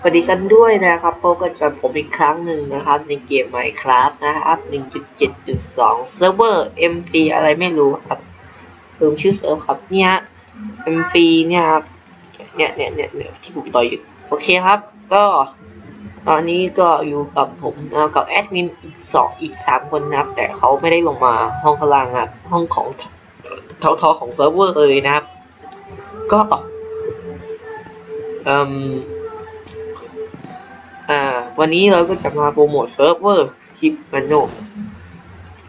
สวัสดีกันด้วยนะครับพบกับผมอีกครั้งหนึ่งนะครับ ในเกม Minecraft นะครับ 1.7.2 เซิร์ฟเวอร์ MC อะไรไม่รู้ครับลืมชื่อเซิร์ฟครับเนี่ย MC เนี่ยครับเนี่ยเนี่ยเนี่ยเนี่ยที่ผมต่ออยู่โอเคครับ ก็ตอนนี้ก็อยู่กับผมนะกับแอดมินอีกสองอีกสามคนนะครับ แต่เขาไม่ได้ลงมาห้องพลังครับห้องของเทาทอของเซิร์ฟเวอร์เลยนะครับ ก็อืม อ่า วันนี้เราก็จะมาโปรโมทเซิร์ฟเวอร์ชิปมันโน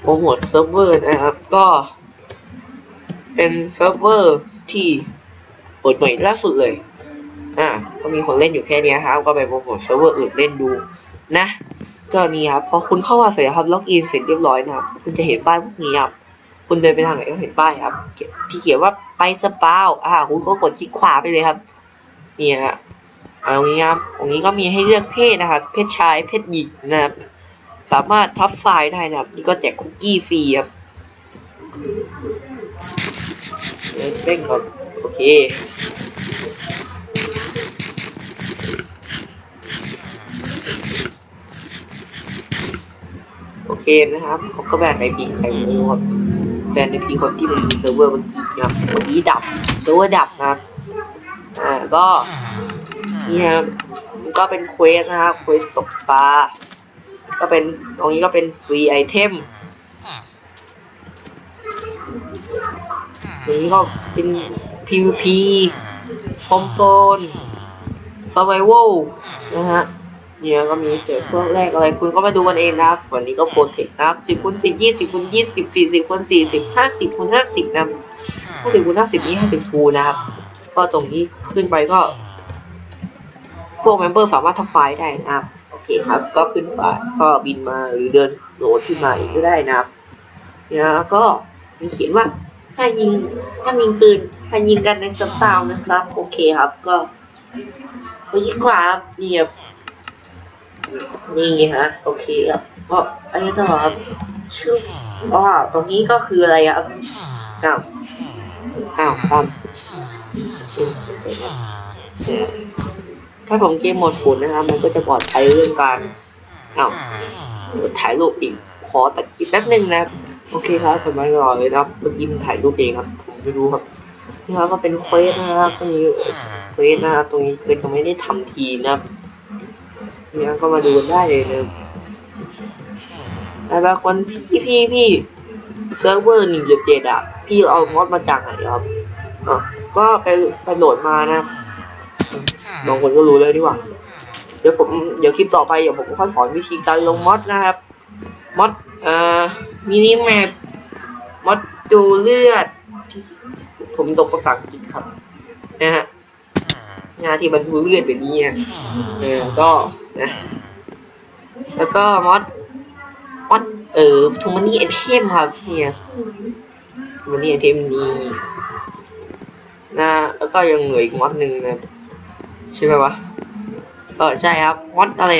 โปรโมทเซิร์ฟเวอร์นะครับ ก็ เป็นเซิร์ฟเวอร์ที่เปิดใหม่ล่าสุดเลย อ่า ก็มีคนเล่นอยู่แค่นี้ครับ ก็ไปโปรโมทเซิร์ฟเวอร์อื่นเล่นดูนะก็นี่ครับ พอคุณเข้ามาเสร็จครับ ล็อกอินเสร็จเรียบร้อยนะครับ คุณจะเห็นป้ายพวกนี้ครับ คุณเดินไปทางไหนก็เห็นป้ายครับ ที่เขียนว่าไปสปาวอ่า คุณก็กดคลิกขวาไปเลยครับ นี่นะ ตรงนี้ครับตรงนี้ก็มีให้เลือกเพศนะครับ เพศชาย เพศหญิงนะครับ สามารถทับไฟล์ได้นะครับ นี่ก็แจกคุกกี้ฟรีครับเล่นครับ โอเคโอเคนะครับเขาก็แบ่งไอพีไข่มูครับแบ่งไอพีคนที่มันมีเซิร์ฟเวอร์เมื่อกี้นะครับเมื่อกี้ดับเซิร์ฟเวอร์ดับนะครับอ่าก็ นี่ครับมันก็เป็นเควสนะครับเควสตกปลาก็เป็นตรงนี้ก็เป็นฟรีไอเทมตรงนี้ก็เป็น PVP คอมโซน Survival นะฮะเนี่ยก็มีเจอพวกแรกอะไรคุณก็มาดูกันเองนะครับ วันนี้ก็โปรเทคนะครับสิบคูณสิบยี่สิบคูณยี่สิบสี่สิบคูณสี่สิบห้าสิบคูณห้าสิบนะห้าสิบคูณห้าสิบนี่ห้าสิบทูนะครับ ก็ตรงนี้ขึ้นไปก็ พวกเมมเบอร์สามารถทำไฟล์ได้นะครับ โอเคครับ ก็ขึ้นไปก็บินมาหรือเดินโหลดขึ้นมาอีกก็ได้นะครับแล้วก็มีเขียนว่าถ้ายิงถ้ายิงปืนถ้ายิงกันในสตาวนะครับ โอเคครับก็ก็ยิ่งกว่าครับนี่ครับนี่ฮะโอเคครับก็อันนี้ต่อครับชื่ออ๋อตรงนี้ก็คืออะไรครับอ้าวอ้าวครับ ถ้าผมเกมหมดฝุ่นนะครับ มันก็จะปลอดภัยเรื่องการอ้าวถ่ายรูปอีกขอตัดคลิปแป๊บนึงนะครับโอเคครับผมมารอเลยนะครับเมื่อกี้มันถ่ายรูปเองครับ ผมไม่รู้ครับนี่ครับก็เป็นเควสนะครับตรงนี้เควสนะครับตรงนี้เคือยังไม่ได้ทำทีนะครับนี่ก็มาดูกันได้เลยนะแต่บางคนพี่พี่พี่เซิร์ฟเวอร์หนึ่งจุดเจ็ดอะ พี่เอามอดมาจากไหนครับอะก็ไปไปโหลดมานะ บางคนก็รู้แล้วดีกว่า เดี๋ยวผมเดี๋ยวคลิปต่อไปเดี๋ยวผมค่อยสอนวิธีการลงมอดนะครับมอดเอ่อมินิแมปมอดดูเลือด ผมตกภาษาอังกฤษครับนะฮะงานที่บรรทุเลือดแบบนี้นะเออก็นะแล้วก็มอดมอดเอ่อทูมันนี่ไอเทมครับเนี่ยทูมันนี่ไอเทมนี้นะแล้วก็ยังเหลืออีกมอดหนึ่งนะ ใช่ไหมวะ เออใช่ครับมอดอะไร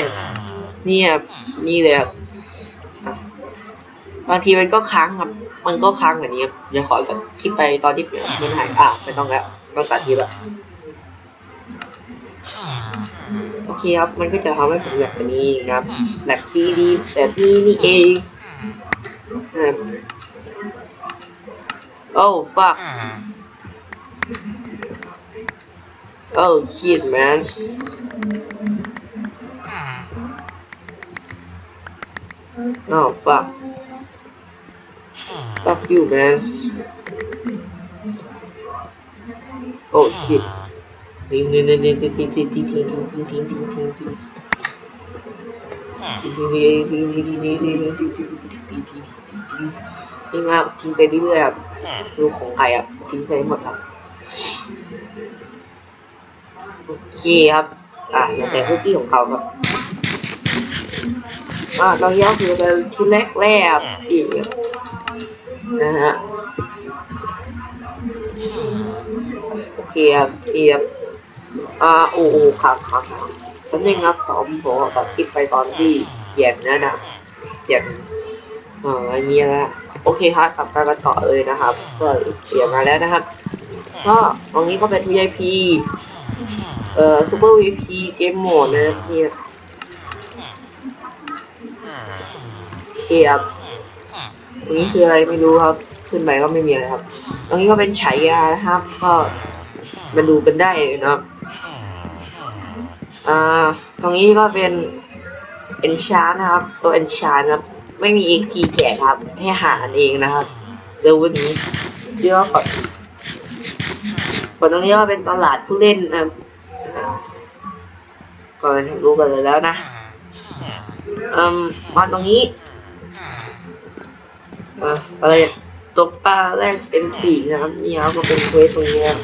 นี่ครับนี่เลยครับบางทีมันก็ค้างครับ มันก็ค้างแบบนี้ครับเดี๋ยวขอกับคลิปไปตอนที่มันหายอะไม่ต้องแล้วต้องตัดคลิปละโอเคครับ มันก็จะทำให้ผมแบบนี้นะครับแบบที่ดีแบบนี้นี่เองโอ้ fuck โอ้ shit man oh fuck Fuck you, man. Oh shit. Ding ding ding ding ding ding ding ding ding ding ding ding ding ding. ทิ้งครับทิ้งไปเรื่อยๆค โอเคครับ อะแล้วแต่คุกกี้ของเขาครับอ่าเราย้อนคือเป็นที่แรกแรกอีกนะฮะโอเคครับเทียบอ่าโอ้โหครับครับตอนนี้ครับผมผมตัดคลิปไปตอนที่เขียนนั่นนะเขียนเอ่ออันนี้ละโอเคครับกลับไปมาต่อเลยนะครับก็เขียนมาแล้วนะครับ ก็ตรงนี้ก็เป็น VIP เอ่อ Super VP เกมโหมดนะครับเนี่ยโอเคครับตรงนี้คืออะไรไม่รู้ครับ ขึ้นไปก็ไม่มีอะไรครับ ตรงนี้ก็เป็นฉายานะครับ ก็มาดูกันได้นะครับอ่าตรงนี้ก็เป็นเอนชานะครับ ตัวเอนชานะครับ ไม่มี XP แจกครับ ให้หาเองนะครับเซอร์ฟเวอร์นี้เรียกว่า ก่อนก่อนตรงนี้ก็เป็นตลาดผู้เล่นนะก่อนรู้กันเลยแล้วนะอืมมาตรงนี้อ่าอะไรตกปลาแรกเป็นปีกนะครับนี่ครับก็เป็นเควสตรงนี้ครับ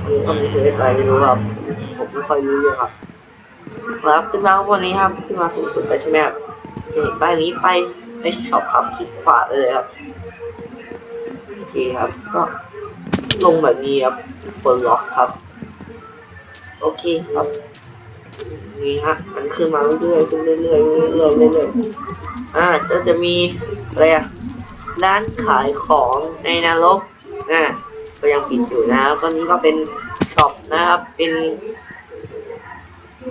อันนี้ก็มีเควสอะไรรู้ครับผมไม่ค่อยรู้เรื่องครับครับขึ้นมาข้างบนนี้ครับขึ้นมาสูงสุดไปใช่ไหมครับนี่ป้ายนี้ไปไปช็อปครับคลิกขวาได้เลยครับ เคครับ ก็ลงแบบนี้ครับเปิดล็อกครับ โอเคครับ นี่ฮะ มันขึ้นมาเรื่อยๆขึ้นเรื่อยๆเรื่อยๆเรื่อยๆอ่าก็จะมีอะไรอะร้านขายของในนรกอ่าก็ยังปิดอยู่นะครับตอนนี้ก็เป็นช็อปนะครับ เป็น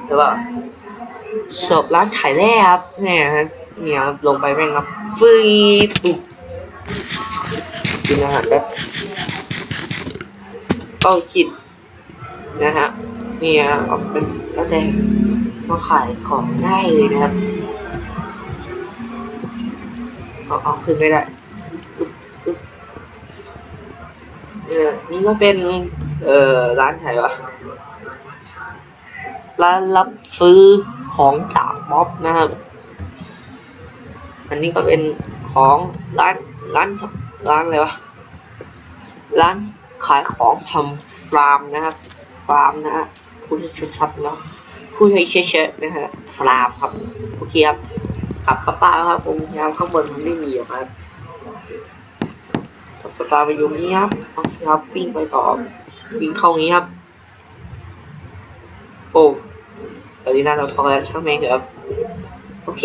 แต่ว่าช็อปร้านขายแร่ครับเนี่ยฮะเนี่ยครับลงไปแม่งครับฟรีปุ๊บ กินอาหารแบบเป้าคิดนะฮะเนี่ยออกเป็นก็แต่มาขายของได้เลยนะครับเอาเอาขึ้นไม่ได้เออนี่ก็เป็น เอ่อ ร้านไหนวะ ร้านรับซื้อของจากม็อบนะครับ อันนี้ก็เป็นของร้านร้าน ร้านอะไรวะ ร้านขายของทำฟาร์มนะครับฟาร์มนะฮะพูดให้ชัดๆแล้วพูดให้เฉยๆนะฮะฟาร์มครับโอเคครับกลับกระป๋าครับผมยามข้างบนมันไม่มีหรอกครับสตาร์ไปอยู่นี้ครับโอเคครับวิ่งไปต่อวิ่งเข้านี้ครับ โอ้ตอนนี้น่าจะพอแล้วช่างแม่งครับ โอเค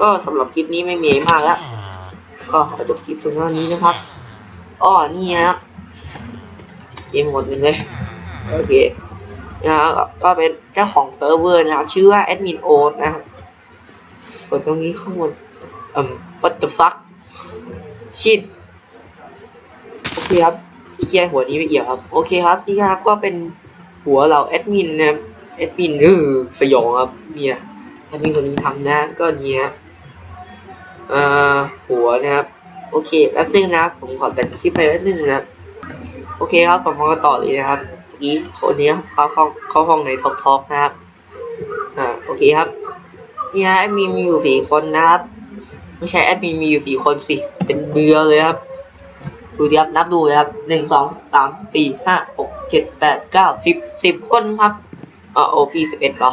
ก็สำหรับคลิปนี้ไม่มีอะไรมากแล้ว ก็ขอจบคลิปเพียงเท่านี้นะครับอ้อนี่นะครับเกมหมดหนึ่งเลยโอเคนะครับก็เป็นเจ้าของเซิร์ฟเวอร์นะครับชื่อว่าแอดมินโอ๊ตนะครับส่วนตรงนี้ข้างบนอืม what the fuck ชิดโอเคครับพี่เคียหัวนี้ไม่เอี่ยวครับ โอเคครับนี่ครับก็เป็นหัวเราแอดมินนะครับแอดมินเออสยองครับเนี่ยแอดมินคนนี้ทำนะก็เนี่ย เอ่อหัวนะครับ โอเคแป๊บนึงนะครับ ผมขอตัดคลิปไปแป๊บนึงนะโอเคครับผมมาต่อเลยนะครับเมื่อกี้คนนี้เข้าห้องเข้าห้องในท็อกท็อกนะครับ อ่าโอเคครับนี่ฮะแอดมินมีอยู่สี่คนนะครับ ไม่ใช่แอดมินมีอยู่สี่คนสิเป็นเบือเลยครับดูดิครับนับดูเลยครับหนึ่งสองสามสี่ห้าหกเจ็ดแปดเก้าสิบสิบคนครับอ่าโอพีสิบเอ็ดเหรอ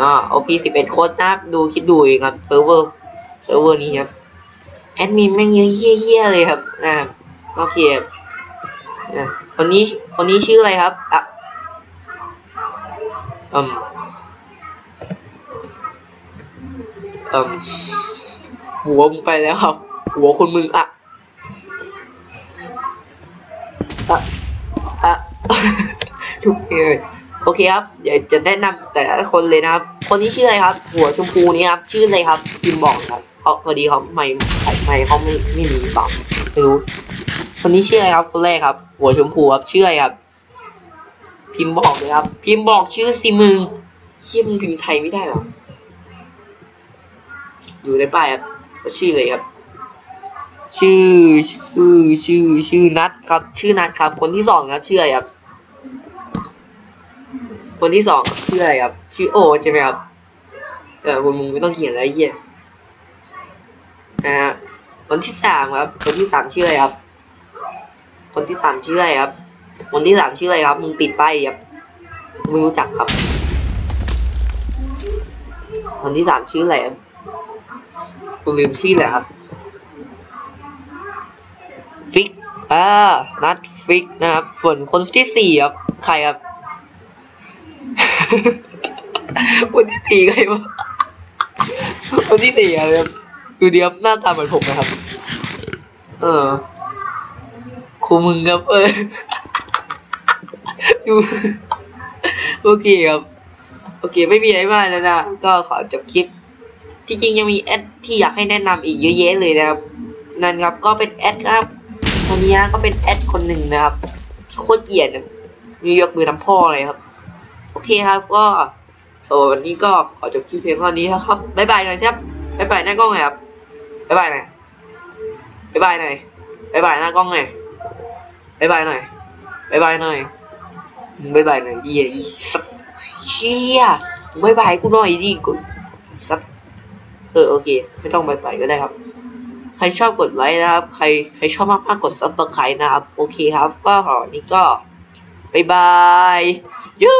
อ่าโอพีสิบเอ็ดคนนะครับดูคิดดูเองครับเซิร์ฟเวอร์ ซิร์ฟเวอร์นี้ครับแอดมินแม่งเยอะเยี่ยๆเลยครับอ่าโอเคอ่าคนนี้คนนี้ชื่ออะไรครับอะอืมอืมหัวมึงไปแล้วครับ หัวคนมึงอะอะอะทุกเลยโอเคครับ เดี๋ยวจะแนะนำแต่ละคนเลยนะครับ คนนี้ชื่ออะไรครับ หัวชมพูนี้ครับ ชื่ออะไรครับพิมบอกครับ เขาพอดีเขาไม่ไม่เขาไม่ไม่มีสองไม่รู้คนนี้ชื่ออะไรครับคนแรกครับ หัวชมพูครับชื่ออะไรครับ พิมพ์บอกเลยครับ พิมพ์บอกชื่อสิมึงชื่อมึงพิมพ์ไทยไม่ได้หรออยู่ในป้ายครับว่าชื่ออะไรครับ ชื่อชื่อชื่อชื่อนัทครับ ชื่อนัทครับ คนที่สองครับชื่ออะไรครับ คนที่สองชื่ออะไรครับ ชื่อโอใช่ไหมครับเออคุณมึงไม่ต้องเขียนอะไรเหี้ย นะฮะคนที่สามครับ คนที่สามชื่ออะไรครับ คนที่สามชื่ออะไรครับ คนที่สามชื่ออะไรครับ มึงติดป้ายครับมึงรู้จักครับ คนที่สามชื่ออะไรครับกูลืมชื่อแล้วครับ ฟิกอ่านัดฟิกนะครับ ส่วนคนที่สี่ครับ ใครครับ คนที่สี่ใครวะคนที่สี่ครับ ดูเดียวหน้าตาเหมือนผมนะครับ เออครูมึงครับ เออดูโอเคครับ โอเค ไม่มีอะไรมากแล้วนะ ก็ขอจบคลิป ที่จริงยังมีแอดที่อยากให้แนะนำอีกเยอะแยะเลยนะครับ นั่นครับ ก็เป็นแอดครับคนนี้ก็เป็นแอดคนหนึ่งนะครับโคตรเกลียดมียกมือทำพ่อเลยครับ โอเคครับก็วันนี้ก็ขอจบคลิปเพียงเท่านี้นะครับ บ๊ายบายหน่อยครับ บ๊ายบายหน้ากล้องน่อยครับ บ๊ายบายหน่อยบ๊ายบายหน่อยบ๊ายบายหน้ากล้องหน่อยบ๊ายบายหน่อยบ๊ายบายหน่อยบ๊ายบายหน่อยดีไอ้สัสเชี่ยบ๊ายบายกูหน่อยดิกูสัสเออโอเค ไม่ต้องบ๊ายบายก็ได้ครับ ใครชอบกดไลค์นะครับ ใครใครชอบมากมากๆกดซับสไครต์นะครับ โอเคครับ ก็ขอนี้ก็บ๊ายบายยู